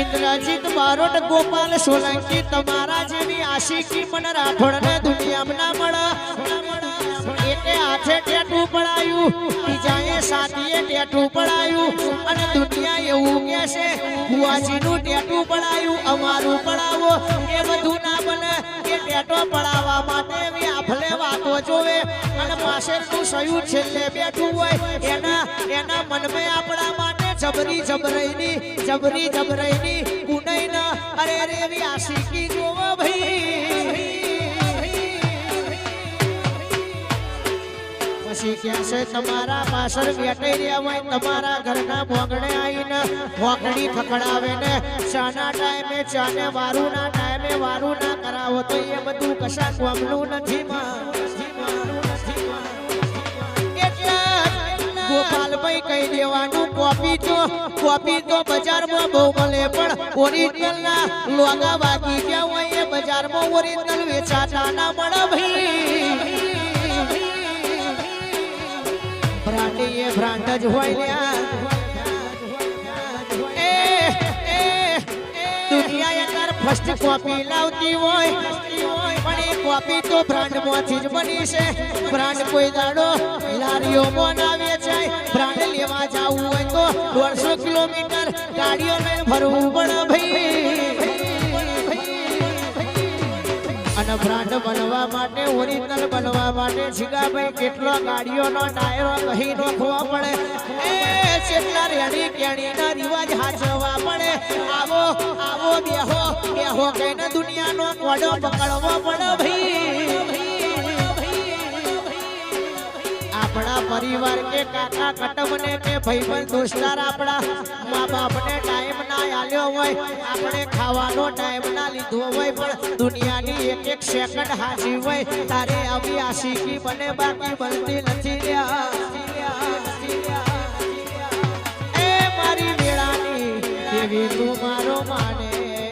ઇન્દ્રજીત બારોટ, ગોપાલ સોલંકી, તમારા જેવી આશિકી પણ રાઠોડને દુનિયામાં મળે. પડાયું, બીજાએ સાથીએ ટેટું પડાયું, અને દુનિયા એવું કે છે બુઆજીનું ટેટું પડાયું, અમારું પડાવો. એ બધું ના બને એ ટેટો પડાવવા માટે એવી આફલે વાતો જોવે, અને પાછળનું સયું છેલ્લે બેઠું હોય, એના એના મનમાં આપણા માટે જબરી જબરાઈની જબરી જબરાઈની કુનઈ ના અરે રે એવી આશિકી જોવો ભાઈ. પછી ક્યાં છે તમારા પાછળ બેઠી રહ્યા હોય, તમારા ઘરના ભોગણે આવીને ભોગડી ખખડાવે ને ચાના ટાઈમે ચાને વારું ના ટાઈમે વારું ના કરાવો તો એ બધું કશા કોમનું નથી માં. ગોપાલભાઈ કહી દેવાનું કોપી તો કોપી તો બજારમાં બહુ મળે પણ ઓરિજિનલ ના લોગા વાગી ગયા હોય એ બજારમાં ઓરિજિનલ વેચાતા ના મળે ભાઈ. બ્રાન્ડ એ બ્રાન્ડ જ હોય ને દુનિયા એકર ફર્સ્ટ કોપી લાવતી હોય. પણ એ કોપી તો બ્રાન્ડમાંથી જ બની છે. બ્રાન્ડ કોઈ દાડો લારીઓ વેચાય બ્રાન્ડ લેવા જવું હોય તો દોઢસો કિલોમીટર ગાડીઓ ભરવું પડે ભાઈ. અને બ્રાન્ડ બનવા માટે, ઓરિજિનલ બનવા માટે જીગાભાઈ કેટલો ગાડીઓનો ટાયરો કહી નોખવા પડે. એ કેટલા રેડી કેણીના રિવાજ હાચવવા પડે. આવો આવો બેહો બેહો કહીને દુનિયાનો કોડો પકડવો પડે આપણા પરિવાર કે કાકા કટમને કે ભાઈબંધ દોસ્તાર આપણા મા બાપને ટાઈમ ના આલ્યો હોય, આપણે ખાવાનો ટાઈમ ના લીધો હોય, પણ દુનિયાની એક એક સેકન્ડ હાજી હોય. તારે આવી આશિકી બને, બાકી બનતી નથી લ્યા એ મારી વેળાની એવી તું મારો માને.